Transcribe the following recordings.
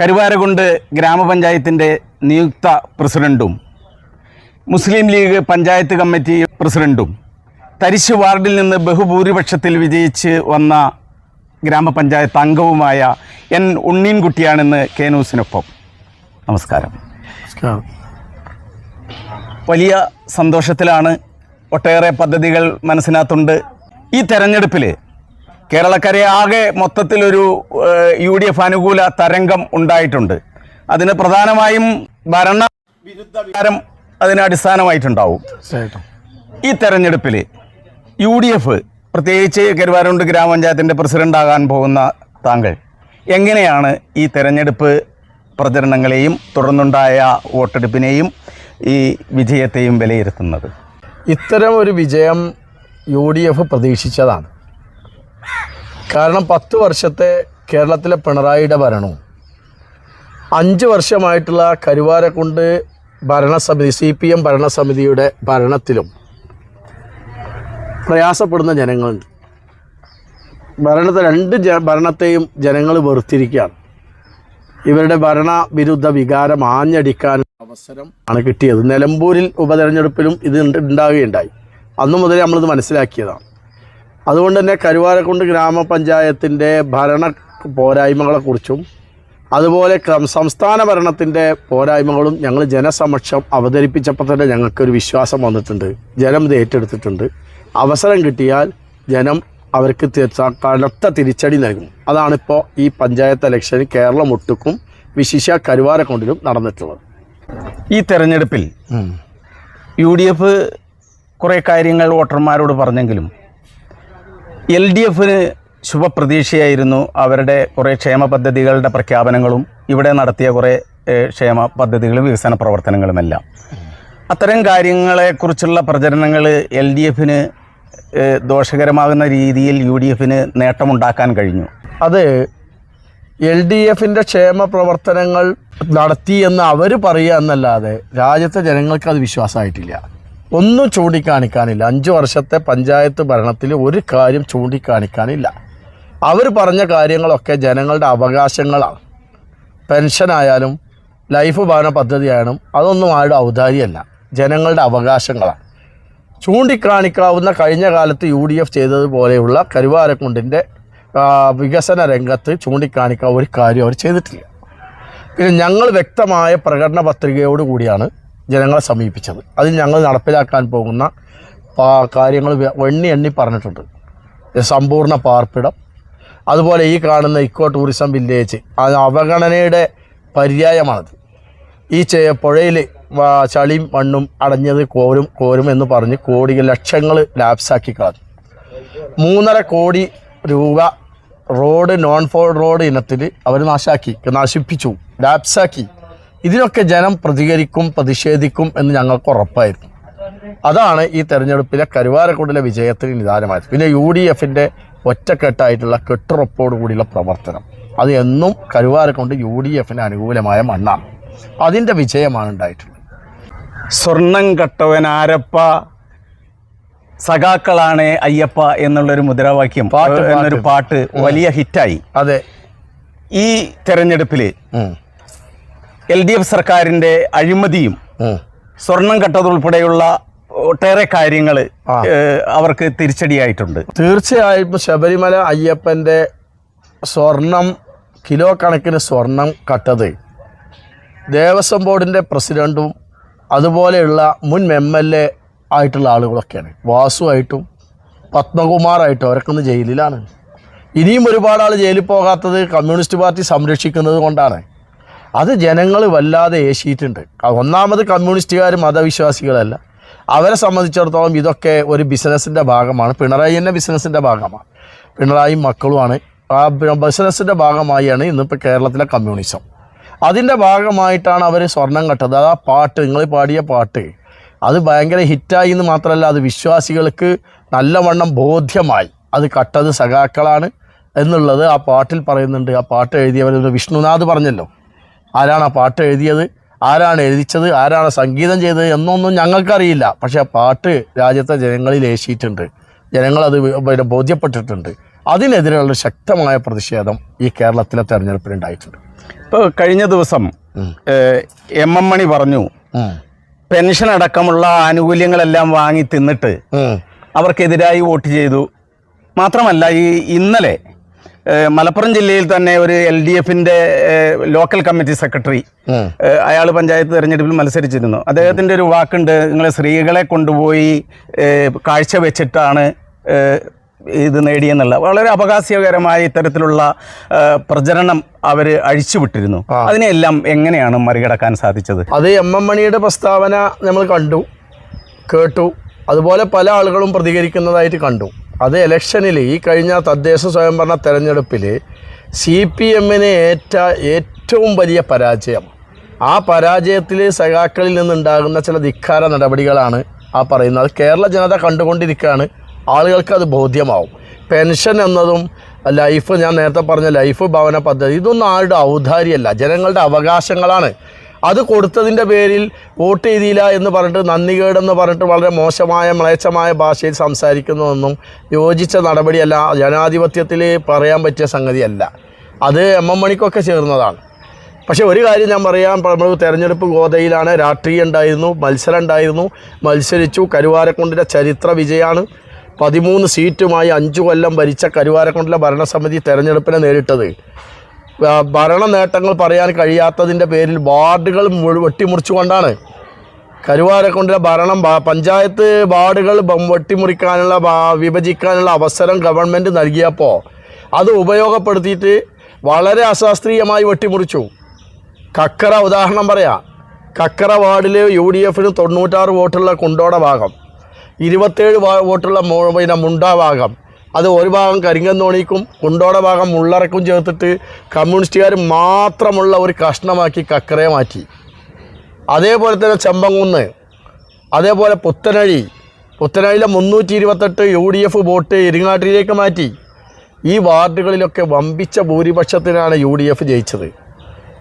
കരുവാരകുണ്ട് ഗ്രാമപഞ്ചായത്തിന്റെ നിയുക്ത പ്രസിഡന്റും മുസ്ലിം ലീഗ് പഞ്ചായത്ത് കമ്മിറ്റി പ്രസിഡന്റും തരിശ് വാർഡിൽ നിന്ന് ബഹുഭൂരിപക്ഷത്തിൽ വിജയിച്ച് വന്ന ഗ്രാമപഞ്ചായത്ത് അംഗവുമായ എൻ ഉണ്ണീൻകുട്ടിയാണെന്ന് കെ ന്യൂസിനൊപ്പം. നമസ്കാരം. വലിയ സന്തോഷത്തിലാണ് ഒട്ടേറെ പദ്ധതികൾ മനസ്സിനകത്തുണ്ട്. ഈ തെരഞ്ഞെടുപ്പിൽ കേരളക്കരയെ ആകെ മൊത്തത്തിലൊരു യു ഡി എഫ് അനുകൂല തരംഗം ഉണ്ടായിട്ടുണ്ട്. അതിന് പ്രധാനമായും ഭരണ വിരുദ്ധ വികാരം അതിന് അടിസ്ഥാനമായിട്ടുണ്ടാവും. ഈ തെരഞ്ഞെടുപ്പിൽ യു ഡി എഫ് പ്രത്യേകിച്ച് കരുവാരുണ്ട് ഗ്രാമപഞ്ചായത്തിന്റെ പ്രസിഡന്റ് ആകാൻ പോകുന്ന താങ്കൾ എങ്ങനെയാണ് ഈ തെരഞ്ഞെടുപ്പ് പ്രചരണങ്ങളെയും തുടർന്നുണ്ടായ വോട്ടെടുപ്പിനെയും ഈ വിജയത്തെയും വിലയിരുത്തുന്നത്? ഇത്തരം ഒരു വിജയം യു ഡി എഫ് പ്രതീക്ഷിച്ചതാണ്. കാരണം പത്ത് വർഷത്തെ കേരളത്തിലെ പിണറായിയുടെ ഭരണവും അഞ്ച് വർഷമായിട്ടുള്ള കരുവാരക്കുണ്ട് ഭരണസമിതി സി പി എം ഭരണസമിതിയുടെ ഭരണത്തിലും പ്രയാസപ്പെടുന്ന ജനങ്ങളുണ്ട്. ഭരണത്തെ രണ്ട് ജ ഭരണത്തെയും ജനങ്ങൾ വെറുത്തിരിക്കുകയാണ്. ഇവരുടെ ഭരണ വിരുദ്ധ വികാരം ആഞ്ഞടിക്കാൻ അവസരം ആണ് കിട്ടിയത്. നിലമ്പൂരിൽ ഉപതെരഞ്ഞെടുപ്പിലും ഇത് ഉണ്ട് ഉണ്ടാവുകയുണ്ടായി. അന്നു മുതലേ നമ്മളിത് മനസ്സിലാക്കിയതാണ്. അതുകൊണ്ട് തന്നെ കരുവാരക്കുണ്ട് ഗ്രാമപഞ്ചായത്തിന്റെ ഭരണ പോരായ്മകളെക്കുറിച്ചും അതുപോലെ സംസ്ഥാന ഭരണത്തിന്റെ പോരായ്മകളും ഞങ്ങൾ ജനസമക്ഷം അവതരിപ്പിച്ചപ്പോൾ തന്നെ ഞങ്ങൾക്കൊരു വിശ്വാസം വന്നിട്ടുണ്ട്. ജനം ഇത് ഏറ്റെടുത്തിട്ടുണ്ട്. അവസരം കിട്ടിയാൽ ജനം അവർക്ക് കനത്ത തിരിച്ചടി നൽകും. അതാണിപ്പോൾ ഈ പഞ്ചായത്ത് ഇലക്ഷന് കേരളം ഒട്ടുക്കും വിശിഷ കരുവാരക്കൊണ്ടിലും നടന്നിട്ടുള്ളത്. ഈ തെരഞ്ഞെടുപ്പിൽ യു ഡി എഫ് കുറേ കാര്യങ്ങൾ വോട്ടർമാരോട് പറഞ്ഞെങ്കിലും എൽ ഡി എഫിന് ശുഭപ്രതീക്ഷയായിരുന്നു അവരുടെ കുറേ ക്ഷേമ പദ്ധതികളുടെ പ്രഖ്യാപനങ്ങളും ഇവിടെ നടത്തിയ കുറേ ക്ഷേമ പദ്ധതികളും വികസന പ്രവർത്തനങ്ങളുമെല്ലാം. അത്തരം കാര്യങ്ങളെക്കുറിച്ചുള്ള പ്രചരണങ്ങൾ എൽ ഡി എഫിന് ദോഷകരമാകുന്ന രീതിയിൽ യു ഡി എഫിന് നേട്ടമുണ്ടാക്കാൻ കഴിഞ്ഞു. അത് എൽ ഡി എഫിന്റെ ക്ഷേമ പ്രവർത്തനങ്ങൾ നടത്തി എന്ന് അവർ പറയുക എന്നല്ലാതെ രാജ്യത്തെ ജനങ്ങൾക്ക് അത് വിശ്വാസമായിട്ടില്ല. ഒന്നും ചൂണ്ടിക്കാണിക്കാനില്ല. അഞ്ച് വർഷത്തെ പഞ്ചായത്ത് ഭരണത്തിൽ ഒരു കാര്യം ചൂണ്ടിക്കാണിക്കാനില്ല. അവർ പറഞ്ഞ കാര്യങ്ങളൊക്കെ ജനങ്ങളുടെ അവകാശങ്ങളാണ്. പെൻഷനായാലും ലൈഫ് ഭവന പദ്ധതിയായാലും അതൊന്നും ആരുടെ ഔദാര്യമല്ല. ജനങ്ങളുടെ അവകാശങ്ങളാണ്. ചൂണ്ടിക്കാണിക്കാവുന്ന കഴിഞ്ഞ കാലത്ത് യു ഡി എഫ് ചെയ്തതുപോലെയുള്ള കരുവാരക്കുണ്ടിന്റെ വികസന രംഗത്ത് ചൂണ്ടിക്കാണിക്കാൻ ഒരു കാര്യം അവർ ചെയ്തിട്ടില്ല. പിന്നെ ഞങ്ങൾ വ്യക്തമായ പ്രകടന പത്രികയോട് കൂടിയാണ് ജനങ്ങളെ സമീപിച്ചത്. അതിൽ ഞങ്ങൾ നടപ്പിലാക്കാൻ പോകുന്ന കാര്യങ്ങൾ എണ്ണി എണ്ണി പറഞ്ഞിട്ടുണ്ട്. സമ്പൂർണ പാർപ്പിടം. അതുപോലെ ഈ കാണുന്ന ഇക്കോ ടൂറിസം വില്ലേജ് അത് അവഗണനയുടെ പര്യായമാണത്. ഈ പുഴയിൽ ചളിയും മണ്ണും അടഞ്ഞത് കോരും കോരും എന്ന് പറഞ്ഞ് കോടി ലക്ഷങ്ങൾ ലാപ്സാക്കി കളഞ്ഞു. മൂന്നര കോടി രൂപ റോഡ് നോൺ ഫോർ റോഡ് ഇനത്തിൽ അവർ നാശാക്കി നശിപ്പിച്ചു ലാപ്സാക്കി ഇതിനൊക്കെ ജനം പ്രതികരിക്കും പ്രതിഷേധിക്കും എന്ന് ഞങ്ങൾക്ക് ഉറപ്പായിരുന്നു. അതാണ് ഈ തെരഞ്ഞെടുപ്പിലെ കരുവാരക്കുടിലെ വിജയത്തിന് നിദാനമായത്. പിന്നെ യു ഡി എഫിന്റെ ഒറ്റക്കെട്ടായിട്ടുള്ള കെട്ടുറപ്പോട് കൂടിയുള്ള പ്രവർത്തനം. അത് എന്നും കരുവാരക്കൊണ്ട് യു ഡി എഫിന് അനുകൂലമായ മണ്ണാണ്. അതിന്റെ വിജയമാണ് ഉണ്ടായിട്ടുള്ളത്. സ്വർണം കട്ടവൻ ആരപ്പ സഖാക്കളാണ് അയ്യപ്പ എന്നുള്ളൊരു മുദ്രാവാക്യം പാട്ട്, എന്നൊരു പാട്ട്. വലിയ ഹിറ്റായി. അതെ. ഈ തെരഞ്ഞെടുപ്പിൽ എൽ ഡി എഫ് സർക്കാരിന്റെ അഴിമതിയും. സ്വർണം കട്ടതുൾപ്പെടെയുള്ള ഒട്ടേറെ കാര്യങ്ങൾ അവർക്ക് തിരിച്ചടിയായിട്ടുണ്ട്. തീർച്ചയായും ശബരിമല അയ്യപ്പന്റെ സ്വർണം കിലോ കണക്കിന് സ്വർണം കട്ടത് ദേവസ്വം ബോർഡിന്റെ പ്രസിഡന്റും അതുപോലെയുള്ള മുൻ എം എൽ എ ആയിട്ടുള്ള ആളുകളൊക്കെയാണ്. വാസുവായിട്ടും പത്മകുമാറായിട്ടും അവരൊക്കെ ഒന്ന് ജയിലിലാണ്. ഇനിയും ഒരുപാട് ആൾ ജയിലിൽ പോകാത്തത് കമ്മ്യൂണിസ്റ്റ് പാർട്ടി സംരക്ഷിക്കുന്നത് കൊണ്ടാണ്. അത് ജനങ്ങൾ വല്ലാതെ ഏശിയിട്ടുണ്ട്. ഒന്നാമത് കമ്മ്യൂണിസ്റ്റുകാർ മതവിശ്വാസികളല്ല. അവരെ സംബന്ധിച്ചിടത്തോളം ഇതൊക്കെ ഒരു ബിസിനസ്സിന്റെ ഭാഗമാണ്. പിണറായി തന്നെ ബിസിനസ്സിന്റെ ഭാഗമാണ്. പിണറായി മക്കളുമാണ്. ആ ബിസിനസ്സിന്റെ ഭാഗമായാണ് ഇന്നിപ്പോൾ കേരളത്തിലെ കമ്മ്യൂണിസം. അതിന്റെ ഭാഗമായിട്ടാണ് അവർ സ്വർണം കട്ടത്. അത് ആ പാട്ട്. നിങ്ങൾ പാടിയ പാട്ട്. അത് ഭയങ്കര ഹിറ്റായി എന്ന് മാത്രമല്ല അത് വിശ്വാസികൾക്ക് നല്ലവണ്ണം ബോധ്യമായി. അത് കട്ടത് സഖാക്കളാണ് എന്നുള്ളത് ആ പാട്ടിൽ പറയുന്നുണ്ട്. ആ പാട്ട് എഴുതിയവർ വിഷ്ണുനാഥ് പറഞ്ഞല്ലോ. ആരാണ് ആ പാട്ട് എഴുതിയത്? ആരാണ് എഴുതിച്ചത്? ആരാണ് സംഗീതം ചെയ്തത്? എന്നൊന്നും ഞങ്ങൾക്കറിയില്ല. പക്ഷേ ആ പാട്ട് രാജ്യത്തെ ജനങ്ങളിൽ ഏശിയിട്ടുണ്ട്. ജനങ്ങളത് പിന്നെ ബോധ്യപ്പെട്ടിട്ടുണ്ട്. അതിനെതിരെയുള്ള ശക്തമായ പ്രതിഷേധം ഈ കേരളത്തിലെ തെരഞ്ഞെടുപ്പിൽ ഉണ്ടായിട്ടുണ്ട്. ഇപ്പോൾ കഴിഞ്ഞ ദിവസം എം എം മണി പറഞ്ഞു പെൻഷൻ അടക്കമുള്ള ആനുകൂല്യങ്ങളെല്ലാം വാങ്ങി തിന്നിട്ട് അവർക്കെതിരായി വോട്ട് ചെയ്തു. മാത്രമല്ല ഈ ഇന്നലെ മലപ്പുറം ജില്ലയിൽ തന്നെ ഒരു എൽ ഡി എഫിന്റെ ലോക്കൽ കമ്മിറ്റി സെക്രട്ടറി അയാൾ പഞ്ചായത്ത് തെരഞ്ഞെടുപ്പിൽ മത്സരിച്ചിരുന്നു. അദ്ദേഹത്തിന്റെ ഒരു വാക്കുണ്ട് നിങ്ങൾ സ്ത്രീകളെ കൊണ്ടുപോയി കാഴ്ച വെച്ചിട്ടാണ് ഇത് നേടിയെന്നുള്ള. വളരെ അപകാസ്യകരമായ ഇത്തരത്തിലുള്ള പ്രചരണം അവർ അഴിച്ചുവിട്ടിരുന്നു. അതിനെല്ലാം എങ്ങനെയാണ് മറികടക്കാൻ സാധിച്ചത്? അത് എം എം മണിയുടെ പ്രസ്താവന നമ്മൾ കണ്ടു കേട്ടു അതുപോലെ പല ആളുകളും പ്രതികരിക്കുന്നതായിട്ട് കണ്ടു. അത് ഇലക്ഷനിൽ ഈ കഴിഞ്ഞ തദ്ദേശ സ്വയംഭരണ തെരഞ്ഞെടുപ്പിൽ സി പി എമ്മിന് ഏറ്റ ഏറ്റവും വലിയ പരാജയം. ആ പരാജയത്തിൽ സഖാക്കളിൽ നിന്നുണ്ടാകുന്ന ചില ധിക്കാര നടപടികളാണ് ആ പറയുന്നത്. കേരള ജനത കണ്ടുകൊണ്ടിരിക്കുകയാണ്. ആളുകൾക്ക് അത് ബോധ്യമാവും. പെൻഷൻ എന്നതും ലൈഫ് ഞാൻ നേരത്തെ പറഞ്ഞ ലൈഫ് ഭവന പദ്ധതി ഇതൊന്നും ആരുടെ ഔദാര്യമല്ല. ജനങ്ങളുടെ അവകാശങ്ങളാണ്. അത് കൊടുത്തതിന്റെ പേരിൽ വോട്ട് ചെയ്തില്ല എന്ന് പറഞ്ഞിട്ട് നന്ദികേടെന്ന് പറഞ്ഞിട്ട് വളരെ മോശമായ മ്ലേച്ഛമായ ഭാഷയിൽ സംസാരിക്കുന്നതൊന്നും യോജിച്ച നടപടിയല്ല ജനാധിപത്യത്തിൽ പറയാൻ പറ്റിയ സംഗതിയല്ല. അത് എം എം മണിക്കൊക്കെ ചേർന്നതാണ്. പക്ഷേ ഒരു കാര്യം ഞാൻ പറയാം നമ്മൾ തെരഞ്ഞെടുപ്പ് ഗോതയിലാണ് രാഷ്ട്രീയം ഉണ്ടായിരുന്നു മത്സരം ഉണ്ടായിരുന്നു മത്സരിച്ചു കരുവാരക്കുണ്ടിന്റെ ചരിത്ര വിജയമാണ് പതിമൂന്ന് സീറ്റുമായി അഞ്ചു കൊല്ലം ഭരിച്ച കരുവാരക്കുണ്ടിലെ ഭരണസമിതി തെരഞ്ഞെടുപ്പിനെ നേരിട്ടത്. ഭരണ നേട്ടങ്ങൾ പറയാൻ കഴിയാത്തതിന്റെ പേരിൽ വാർഡുകൾ വെട്ടിമുറിച്ചുകൊണ്ടാണ്. കരുവാരക്കുണ്ടിലെ ഭരണം പഞ്ചായത്ത് വാർഡുകൾ വെട്ടിമുറിക്കാനുള്ള വിഭജിക്കാനുള്ള അവസരം ഗവൺമെന്റ് നൽകിയപ്പോൾ അത് ഉപയോഗപ്പെടുത്തിയിട്ട് വളരെ അശാസ്ത്രീയമായി വെട്ടിമുറിച്ചു. കക്കറ ഉദാഹരണം പറയാം. കക്കറ വാർഡിൽ യു ഡി എഫിന് തൊണ്ണൂറ്റാറ് വോട്ടുള്ള കുണ്ടോട ഭാഗം ഇരുപത്തേഴ് വോട്ടുള്ള പിന്നെ മുണ്ട ഭാഗം അത് ഒരു ഭാഗം കരിങ്കന്നോണിക്കും കുണ്ടോട ഭാഗം മുള്ളറക്കും ചേർത്തിട്ട് കമ്മ്യൂണിസ്റ്റുകാർ മാത്രമുള്ള ഒരു കഷ്ണമാക്കി കക്കറയെ മാറ്റി. അതേപോലെ തന്നെ ചെമ്പങ്കുന്ന് അതേപോലെ പുത്തനഴി പുത്തനഴിയിലെ മുന്നൂറ്റി ഇരുപത്തെട്ട് യു ഡി എഫ് വോട്ട് ഇരിങ്ങാട്ടിലേക്ക് മാറ്റി. ഈ വാർഡുകളിലൊക്കെ വമ്പിച്ച ഭൂരിപക്ഷത്തിനാണ് യു ഡി എഫ് ജയിച്ചത്.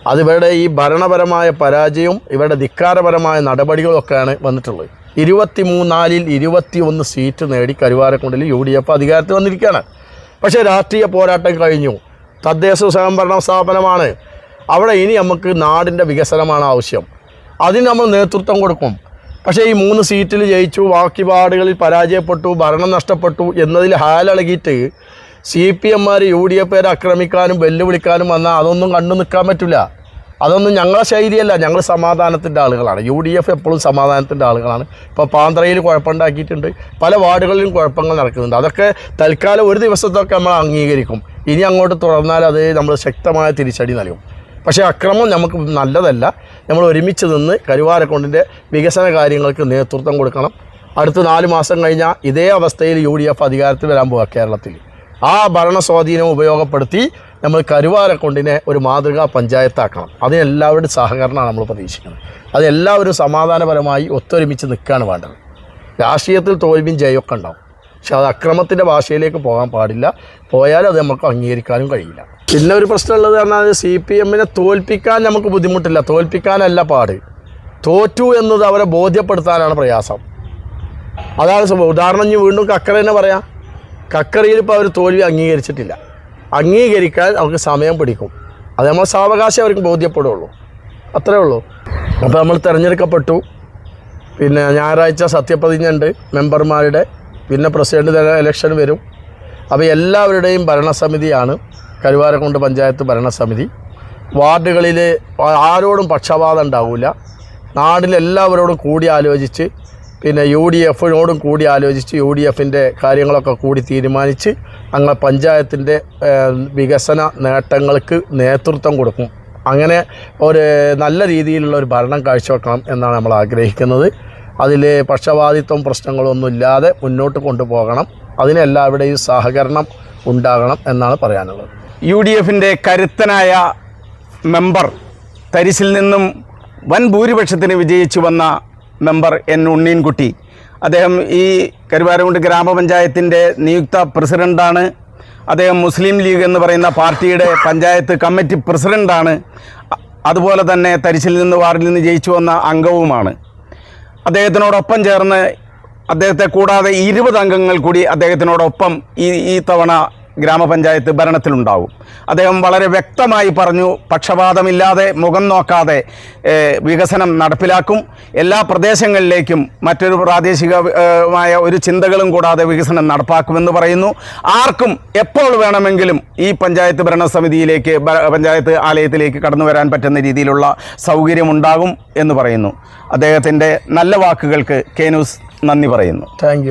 അത് ഇവരുടെ ഈ ഭരണപരമായ പരാജയവും ഇവരുടെ ധിക്കാരപരമായ നടപടികളൊക്കെയാണ് വന്നിട്ടുള്ളത്. ഇരുപത്തി മൂന്നാലിൽ ഇരുപത്തി ഒന്ന് സീറ്റ് നേടി കരുവാരക്കുണ്ടിൽ യു ഡി എഫ് അധികാരത്തിൽ വന്നിരിക്കുകയാണ്. പക്ഷേ രാഷ്ട്രീയ പോരാട്ടം കഴിഞ്ഞു. തദ്ദേശ സ്വയംഭരണ സ്ഥാപനമാണ്. അവിടെ ഇനി നമുക്ക് നാടിന്റെ വികസനമാണ് ആവശ്യം. അതിന് നമ്മൾ നേതൃത്വം കൊടുക്കും. പക്ഷേ ഈ മൂന്ന് സീറ്റിൽ ജയിച്ചു ബാക്കി വാർഡുകളിൽ പരാജയപ്പെട്ടു ഭരണം നഷ്ടപ്പെട്ടു എന്നതിൽ ഹാലളകിയിട്ട് സി പി എമ്മാർ യു ഡി എഫ് പേരെ ആക്രമിക്കാനും വെല്ലുവിളിക്കാനും വന്നാൽ അതൊന്നും കണ്ടു നിൽക്കാൻ പറ്റില്ല. അതൊന്നും ഞങ്ങളെ ശൈലിയല്ല ഞങ്ങൾ സമാധാനത്തിന്റെ ആളുകളാണ്. യു ഡി എഫ് എപ്പോഴും സമാധാനത്തിന്റെ ആളുകളാണ്. ഇപ്പോൾ പാന്ത്രയിൽ കുഴപ്പമുണ്ടാക്കിയിട്ടുണ്ട് പല വാർഡുകളിലും കുഴപ്പങ്ങൾ നടക്കുന്നുണ്ട്. അതൊക്കെ തൽക്കാലം ഒരു ദിവസത്തൊക്കെ നമ്മൾ അംഗീകരിക്കും. ഇനി അങ്ങോട്ട് തുടർന്നാൽ അത് നമ്മൾ ശക്തമായ തിരിച്ചടി നൽകും. പക്ഷേ അക്രമം നമുക്ക് നല്ലതല്ല. നമ്മൾ ഒരുമിച്ച് നിന്ന് കരുവാരക്കൊണ്ടിന്റെ വികസന കാര്യങ്ങൾക്ക് നേതൃത്വം കൊടുക്കണം. അടുത്ത നാല് മാസം കഴിഞ്ഞാൽ ഇതേ അവസ്ഥയിൽ യു ഡി എഫ് അധികാരത്തിൽ വരാൻ പോവുക കേരളത്തിൽ ആ ഭരണ സ്വാധീനം ഉപയോഗപ്പെടുത്തി നമ്മൾ കരുവാരക്കൊണ്ടിനെ ഒരു മാതൃകാ പഞ്ചായത്താക്കണം. അതിനെല്ലാവരുടെ സഹകരണമാണ് നമ്മൾ പ്രതീക്ഷിക്കുന്നത്. അത് എല്ലാവരും സമാധാനപരമായി ഒത്തൊരുമിച്ച് നിൽക്കുകയാണ് വേണ്ടത്. രാഷ്ട്രീയത്തിൽ തോൽവിയും ജയമൊക്കെ ഉണ്ടാവും. പക്ഷെ അത് അക്രമത്തിന്റെ ഭാഷയിലേക്ക് പോകാൻ പാടില്ല. പോയാൽ അത് നമുക്ക് അംഗീകരിക്കാനും കഴിയില്ല. പിന്നെ ഒരു പ്രശ്നമുള്ളത് പറഞ്ഞാൽ സി പി എമ്മിനെ തോൽപ്പിക്കാൻ നമുക്ക് ബുദ്ധിമുട്ടില്ല. തോൽപ്പിക്കാനല്ല പാട്. തോറ്റു എന്നത് അവരെ ബോധ്യപ്പെടുത്താനാണ് പ്രയാസം. അതാണ് ഉദാഹരണം ഇനി വീണ്ടും കക്കറ തന്നെ പറയാം. കക്കറയിൽ ഇപ്പോൾ അവർ തോൽവി അംഗീകരിച്ചിട്ടില്ല. അംഗീകരിക്കാൻ അവർക്ക് സമയം പിടിക്കും. അത് നമ്മൾ സാവകാശം അവർക്ക് ബോധ്യപ്പെടുള്ളൂ. അത്രേ ഉള്ളൂ. അപ്പോൾ നമ്മൾ തിരഞ്ഞെടുക്കപ്പെട്ടു. പിന്നെ ഞായറാഴ്ച സത്യപ്രതിജ്ഞ ഉണ്ട് മെമ്പർമാരുടെ. പിന്നെ പ്രസിഡന്റ് തല ഇലക്ഷൻ വരും. അപ്പോൾ എല്ലാവരുടെയും ഭരണസമിതിയാണ് കരുവാരക്കുണ്ട് പഞ്ചായത്ത് ഭരണസമിതി. വാർഡുകളിൽ ആരോടും പക്ഷപാതം ഉണ്ടാവില്ല നാടിലെല്ലാവരോടും കൂടി ആലോചിച്ച് പിന്നെ യു ഡി എഫിനോടും കൂടി ആലോചിച്ച് യു ഡി എഫിന്റെ കാര്യങ്ങളൊക്കെ കൂടി തീരുമാനിച്ച് അങ്ങനെ പഞ്ചായത്തിന്റെ വികസന നേട്ടങ്ങൾക്ക് നേതൃത്വം കൊടുക്കും. അങ്ങനെ ഒരു നല്ല രീതിയിലുള്ള ഒരു ഭരണം കാഴ്ചവെക്കണം എന്നാണ് നമ്മൾ ആഗ്രഹിക്കുന്നത്. അതിൽ പക്ഷപാതിത്വം പ്രശ്നങ്ങളൊന്നും ഇല്ലാതെ മുന്നോട്ട് കൊണ്ടുപോകണം. അതിനെല്ലാവരുടെയും സഹകരണം ഉണ്ടാകണം എന്നാണ് പറയാനുള്ളത്. യു ഡി എഫിന്റെ കരുത്തനായ മെമ്പർ തരിശിൽ നിന്നും വൻ ഭൂരിപക്ഷത്തിന് വിജയിച്ചു വന്ന മെമ്പർ എൻ ഉണ്ണീൻകുട്ടി. അദ്ദേഹം ഈ കരുവാരകുണ്ട് ഗ്രാമപഞ്ചായത്തിന്റെ നിയുക്ത പ്രസിഡന്റാണ് അദ്ദേഹം മുസ്ലിം ലീഗ് എന്ന് പറയുന്ന പാർട്ടിയുടെ പഞ്ചായത്ത് കമ്മിറ്റി പ്രസിഡന്റാണ് അതുപോലെ തന്നെ തരിശിൽ നിന്ന് വാർഡിൽ നിന്ന് ജയിച്ചു വന്ന അംഗവുമാണ്. അദ്ദേഹത്തിനോടൊപ്പം ചേർന്ന് അദ്ദേഹത്തെ കൂടാതെ ഇരുപത് അംഗങ്ങൾ കൂടി അദ്ദേഹത്തിനോടൊപ്പം ഈ ഈ തവണ ഗ്രാമപഞ്ചായത്ത് ഭരണത്തിലുണ്ടാവും. അദ്ദേഹം വളരെ വ്യക്തമായി പറഞ്ഞു പക്ഷപാതമില്ലാതെ മുഖം നോക്കാതെ വികസനം നടപ്പിലാക്കും. എല്ലാ പ്രദേശങ്ങളിലേക്കും മറ്റൊരു പ്രാദേശികമായ ഒരു ചിന്തകളും കൂടാതെ വികസനം നടപ്പാക്കുമെന്ന് പറയുന്നു. ആർക്കും എപ്പോൾ വേണമെങ്കിലും ഈ പഞ്ചായത്ത് ഭരണസമിതിയിലേക്ക് സമിതിയിലേക്ക് പഞ്ചായത്ത് ആലയത്തിലേക്ക് കടന്നു വരാൻ പറ്റുന്ന രീതിയിലുള്ള സൗകര്യമുണ്ടാകും എന്ന് പറയുന്നു. അദ്ദേഹത്തിന്റെ നല്ല വാക്കുകൾക്ക് കെ നന്ദി പറയുന്നു. താങ്ക്